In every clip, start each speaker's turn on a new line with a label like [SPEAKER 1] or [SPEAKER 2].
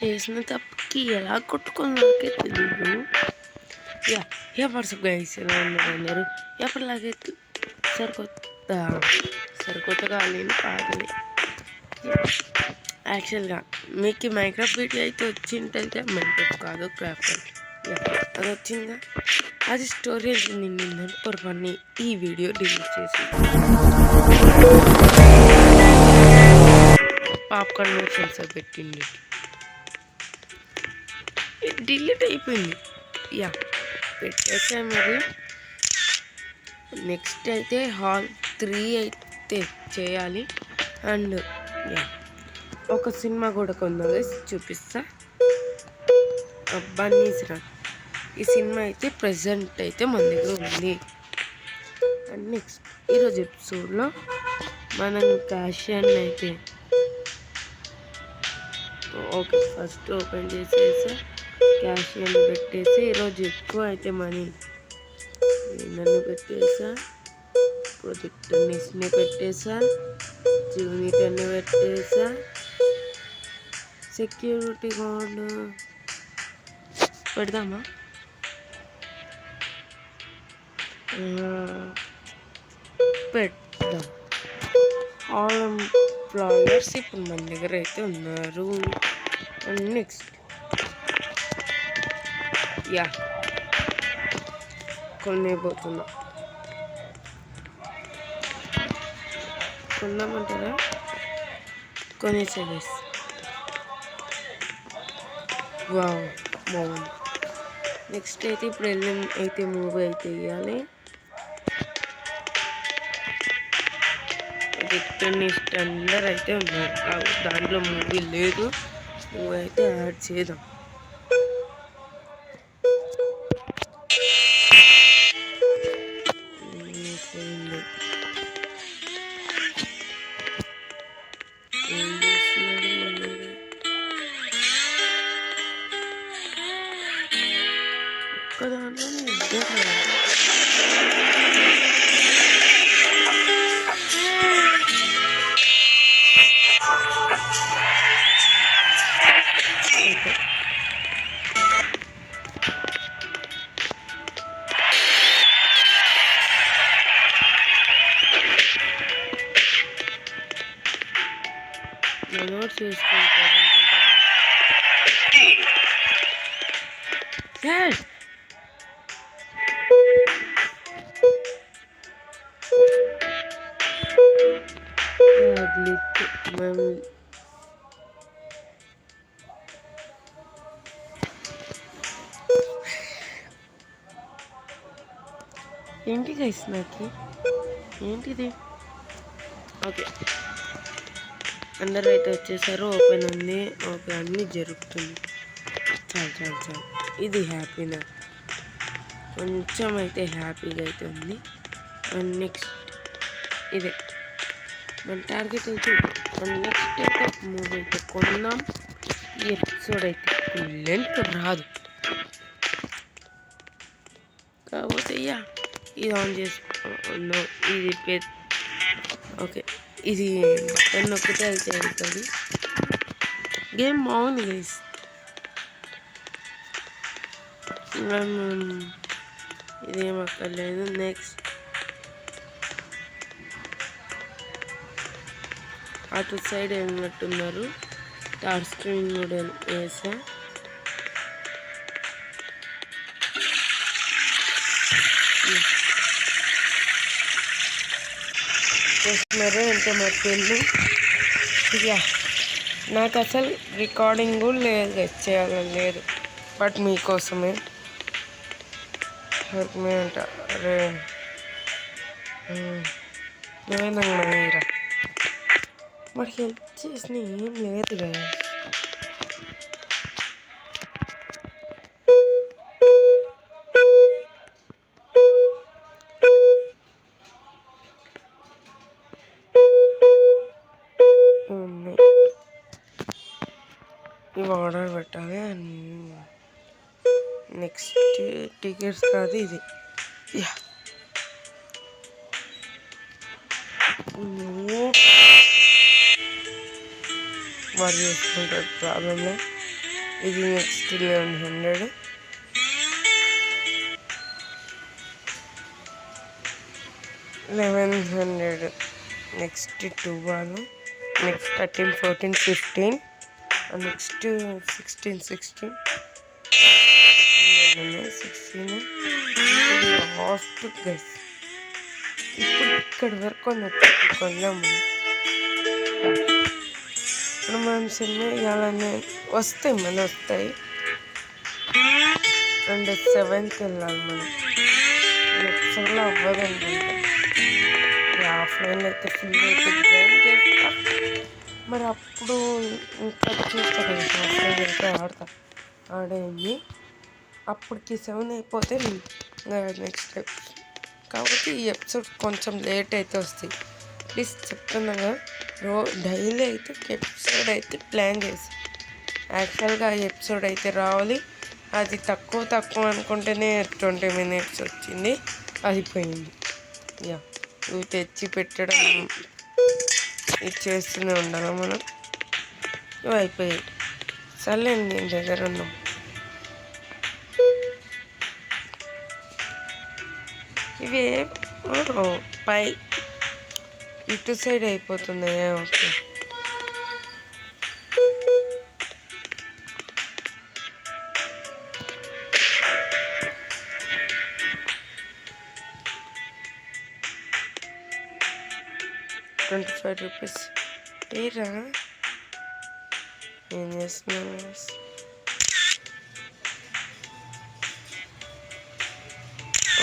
[SPEAKER 1] చేసిన తప్పుకి ఎలా కొట్టుకున్నాకే తెలియదు యా యా వాట్సాప్ గైస్ ఎలా ఉన్నారు అందరూ? ఎప్పటిలాగే సరికొత్త సరికొత్తగా నేను పాడలే యాక్చువల్గా మీకు మైక్రాఫ్ట్ వీడియో అయితే వచ్చిందంటే మైక్రాఫ్ట్ కాదు క్రాఫ్ట్ అది వచ్చిందా? అది స్టోరేజ్ నిండిందని పొరపాటుని ఈ వీడియో డిలీట్ చేసి. పాప్కార్న్ సెన్సర్ పెట్టింది డిలీట్ అయిపోయింది. యా పెట్టేసా మరి. నెక్స్ట్ అయితే హాల్ త్రీ అయితే చేయాలి. అండ్ యా ఒక సినిమా కూడా కొందరు చూపిస్తా. బన్నీస్రా ఈ సినిమా అయితే ప్రజెంట్ అయితే మన దగ్గర ఉంది. అండ్ నెక్స్ట్ ఈరోజు ఎపిసోడ్లో మనం క్యాషియన్ అయితే ఓకే ఫస్ట్ ఓపెన్ చేసేసా. క్యాషియన్ పెట్టేసి ఈరోజు ఎక్కువ అయితే మనీ. నన్ను పెట్టేసా మిస్ని పెట్టేసా జూనిటర్ని పెట్టేసా సెక్యూరిటీ గార్డ్ పెడదామా? పెడదాం. ఆల్ ఎంప్లాయర్స్ ఇప్పుడు మన దగ్గర అయితే ఉన్నారు. And next yeah. కొనేపోతున్నా కొందామంటారా? కొనేసేది వావ్ బాగుంది. నెక్స్ట్ అయితే ఇప్పుడు వెళ్ళి అయితే మూవీ అయితే ఇవ్వాలి విక్టర్నిస్ట్ అందరు అయితే ఉన్నారు దాంట్లో మూవీ లేదు. మూవీ అయితే యాడ్ చేద్దాం. సార్ ఏంటి గైస్ నాకు? ఏంటిది? ఓకే అందరూ అయితే వచ్చేసారు ఓపెన్ ఉంది. ఓకే అన్నీ జరుగుతుంది. చాలు చాలు చాలు. ఇది హ్యాపీనా కొంచెం అయితే హ్యాపీగా అయితే ఉంది. అండ్ నెక్స్ట్ ఇదే. మన టార్గెట్ అయితే అండ్ నెక్స్ట్ అయితే మూవీ అయితే కొన్నాం ఈ ఎపిసోడ్ అయితే లెంత్ రాదు. కాకపోతే అయ్యా ఇది ఆన్ చేసుకో ఇది ఓకే. ఇది నొక్కితే అయితే అవుతుంది గేమ్ బాగుంది గైస్ ఇదేం అక్కర్లేదు నెక్స్ట్ అటు సైడ్ ఏమన్నట్టున్నారు? టార్ స్క్రీన్ కూడా వేసా చేస్తున్నారో ఎంతో మరి యా నాకు అసలు రికార్డింగ్ కూడా లేదు చేయాలని లేదు. బట్ మీకోసమే. హెల్ప్ మీ అంట అరే నువ్వేనా మీరా మరి హెల్ప్ చేసిన ఏం టికెట్స్ కాదు ఇది. యా. వాడు చేసుకుంటాడు ప్రాబ్లమ్. ఇది next eleven hundred. Eleven hundred. Next two twelve next thirteen fourteen fifteen. Next sixteen sixteen. Sixteen last guess. ఇప్పుడు ఇక్కడి వరకు కొనొచ్చు ఇప్పుడు మనం సినిమా ఇవ్వాలని వస్తాయి మన వస్తాయి. అండ్ సెవెన్కి వెళ్ళాలి మనం. ఎపిసోడ్లో అవ్వదు అనుకుంటా ఆఫ్లైన్లో అయితే ఫుల్ అయితే జాయిన్ చేస్తా. మరి అప్పుడు ఇంకా చూస్తా కదా ఆఫ్లైన్ అయితే ఆడతా. ఆడేయండి అప్పటికి సెవెన్ అయిపోతే నెక్స్ట్ కాబట్టి ఈ ఎపిసోడ్ కొంచెం లేట్ అయితే వస్తాయి. ప్లీజ్ చెప్తున్నాను. కదా రో డైలీ అయితే ఎపిసోడ్ అయితే ప్లాన్ చేసి. యాక్చువల్గా ఆ ఎపిసోడ్ అయితే రావాలి. అది తక్కువ తక్కువ అనుకుంటేనే ట్వంటీ మినిట్స్ వచ్చింది. అయిపోయింది. యా ఇవి తెచ్చి పెట్టడం ఇది చేస్తూనే ఉండాలి మనం? ఇవి అయిపోయాయి. సర్లేండి నేను దగ్గర ఉన్నాం vier, pai. E tu serei, pô, tu nem é outro. Twenty-five rupees. Later, huh?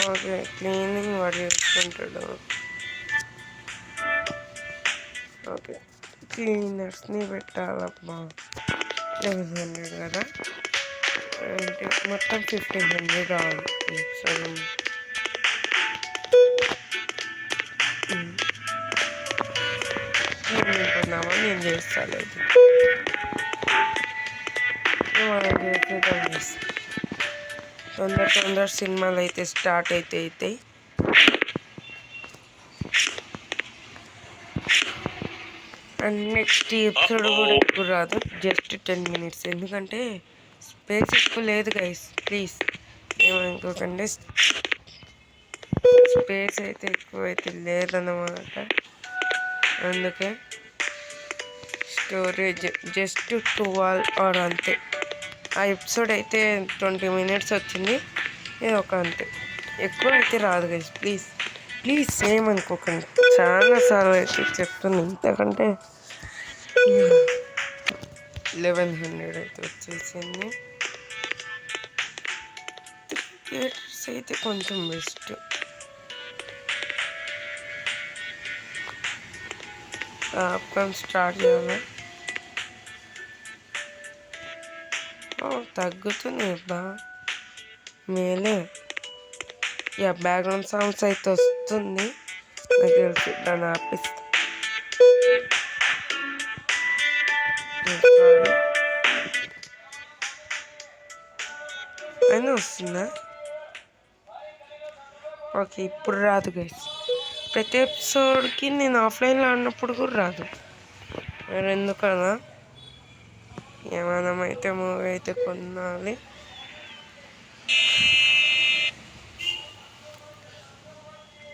[SPEAKER 1] Okay cleaning వాడు చేసుకుంటాడు. ఓకే. క్లీనర్స్ని పెట్టాలమ్మా. లెవెన్ హండ్రెడ్ కదా? అంటే మొత్తం ఫిఫ్టీన్ హండ్రెడ్ రావాలి సరే అనుకున్నామా నేను చేస్తాను అది మనం చేసేదాన్ని తొందర తొందర సినిమాలు అయితే స్టార్ట్ అయితే అవుతాయి అండ్ నెక్స్ట్ ఎపిసోడ్ కూడా ఎక్కువ రాదు. Just ten minutes. ఎందుకంటే స్పేస్ ఎక్కువ లేదు గైస్. ప్లీజ్. ఏమనుకోకండి స్పేస్ అయితే ఎక్కువ అయితే లేదన్నమాట. అందుకే స్టోరేజ్ జస్ట్ ట్వెల్వ్ ఆర్ అంతే. ఆ ఎపిసోడ్ అయితే ట్వంటీ మినిట్స్ వచ్చింది. ఇది ఒక అంతే. ఎక్కువ అయితే రాదు గైస్ ప్లీజ్ ప్లీజ్ ఏమనుకోకండి చాలా సార్లు అయితే చెప్తుంది ఇంతకంటే లెవెన్ హండ్రెడ్ అయితే వచ్చేసింది. థియేటర్స్ అయితే కొంచెం బెస్ట్ పాప్కార్న్ స్టార్ట్ చేయాలి. తగ్గుతుంది బా మేలే. యా బ్యాక్గ్రౌండ్ సాంగ్స్ అయితే వస్తుంది. నాకు తెలిసి దాన్ని ఆపిస్తా. అయినా వస్తుందా? ఓకే ఇప్పుడు రాదు గైస్ ప్రతి ఎపిసోడ్కి నేను ఆఫ్లైన్లో ఆడినప్పుడు కూడా రాదు. మరి ఏమైనామైతే మూవీ అయితే కొనాలి.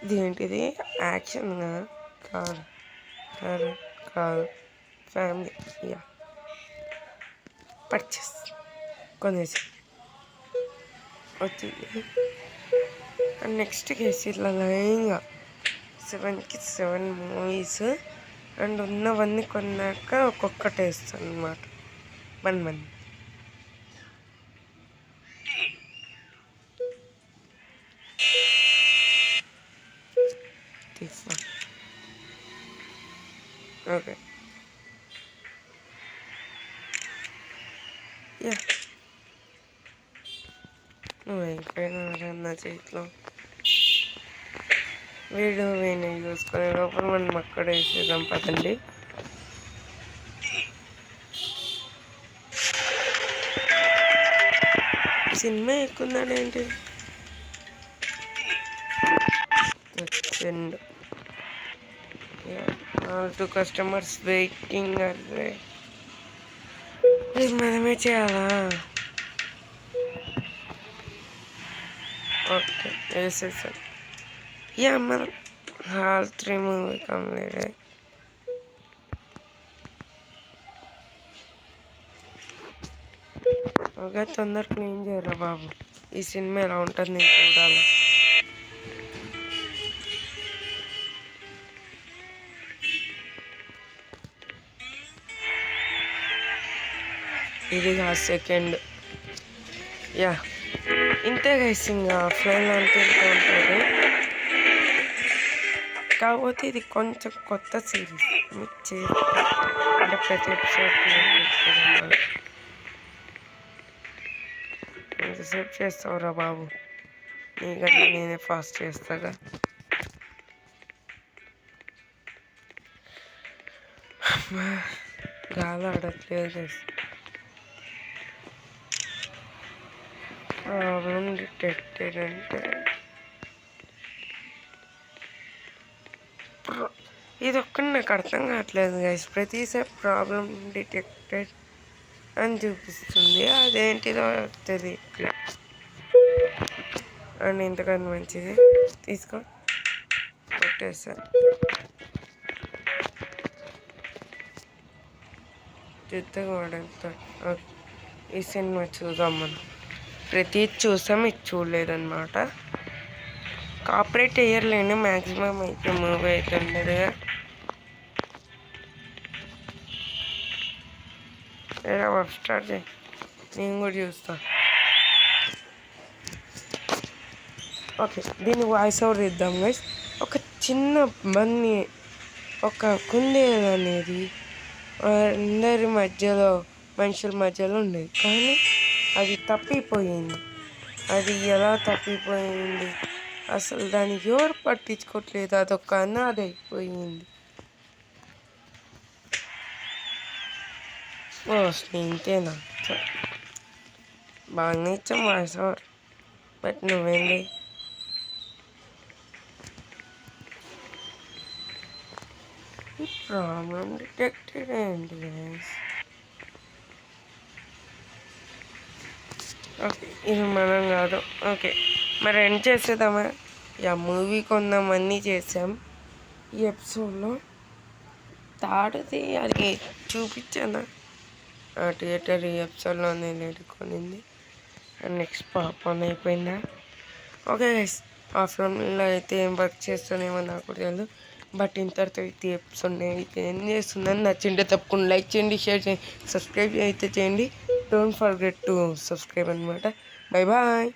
[SPEAKER 1] ఇదేంటిది? యాక్షన్ కాదు. కాదు. కాదు. ఫ్యామిలీ. యా. పర్చేస్. కొనేసి. వచ్చింది అండ్ నెక్స్ట్ కేసు ఇట్లా లైన్గా. సెవెన్కి సెవెన్ మూవీస్. అండ్ ఉన్నవన్నీ కొన్నాక ఒక్కొక్కటి వేస్తాను అనమాట వన్ తీసుకో ఓకే యా నువ్వు అయిపోయినా నా చేతిలో వీడు వీడిని చూసుకునే లోపల మనం అక్కడ వేసేద్దాం పదండి సినిమా ఎక్కున్నాడు ఏంటి వచ్చిండు. ఆల్ టూ కస్టమర్స్ వెయిటింగ్ అరే ఇది మనమే చేయాలా? ఓకే వేసేసాం. యా మనం hall three movie complete okay తొందర క్లీన్ చేయరా బాబు? ఈ సినిమా ఎలా ఉంటుంది నేను చూడాలి. ఇది కా సెకండ్. యా. ఇంతే గైస్ ఇంకా ఆఫ్లైన్లో అంతే ఉంటుంది. కాకపోతే ఇది కొంచెం కొత్త సిరీస్ మీకు అంటే ప్రతి ఎపిసోడ్ ఎంతసేపు చేస్తావురా బాబు? నీకంటే నేనే ఫాస్ట్ చేస్తాగా. అమ్మా, గాలి ఆడట్లేదు ప్రాబ్లం డిటెక్టెడ్ అంటే. ఇది ఒక్కటి నాకు అర్థం కావట్లేదు గైస్ ప్రతిసారి ప్రాబ్లం డిటెక్టెడ్. అని చూపిస్తుంది. అదేంటిదో తెలియట్లే అండ్ ఇంతకన్నా మంచిది. తీసుకో. కొట్టేసా జుత్తగా వాడంతా. ఈ సినిమా చూద్దాం మనం. ప్రతి చూసాం ఇది చూడలేదన్నమాట. కాపరేట్ ఇయర్లోనే మ్యాక్సిమం అయితే మూవీ అయితే ఉండదుగా. ఏడా స్టార్ట్ చేయి. నేను కూడా చూస్తా. ఓకే దీన్ని వాయిస్ ఓవర్ ఇద్దాం గైస్ ఒక చిన్న బన్ని ఒక కుందేలు అనేది అందరి మధ్యలో మనుషుల మధ్యలో ఉండేది. కానీ అది తప్పిపోయింది. అది ఎలా తప్పిపోయింది? అసలు దాన్ని ఎవరు పట్టించుకోవట్లేదు అదొక అనాథ అయిపోయింది. Bueno, sí, ఇంతేనా సరే. బాగానే ఇచ్చాం వాయిస్ ఓవర్ బట్ నువ్వేంది? ప్రాబ్లం డిటెక్టెడ్ ఏంటి ఓకే ఇది మనం కాదు. ఓకే మరి ఎండ్ చేసేద్దామా? యా మూవీ కొందామన్నీ చేసాం. ఈ ఎపిసోడ్లో తాడుది అది చూపించానా ఆ థియేటర్ ఈ ఎపిసోడ్లో నేను ఎడుకొనింది అండ్ నెక్స్ట్ పాపన్ అయిపోయిందా? ఓకే గైస్ ఆఫ్లైన్లో అయితే ఏం వర్క్ చేస్తానేమో నాకు కూడా తెలియదు బట్ ఇంతటితో అయితే ఎపిసోడ్ అయితే ఏం చేస్తుందని నచ్చింటే తప్పకుండా లైక్ చేయండి షేర్ చేయండి సబ్స్క్రైబ్ అయితే చేయండి. డోంట్ ఫర్గెట్ టు సబ్స్క్రైబ్ అనమాట బై బాయ్.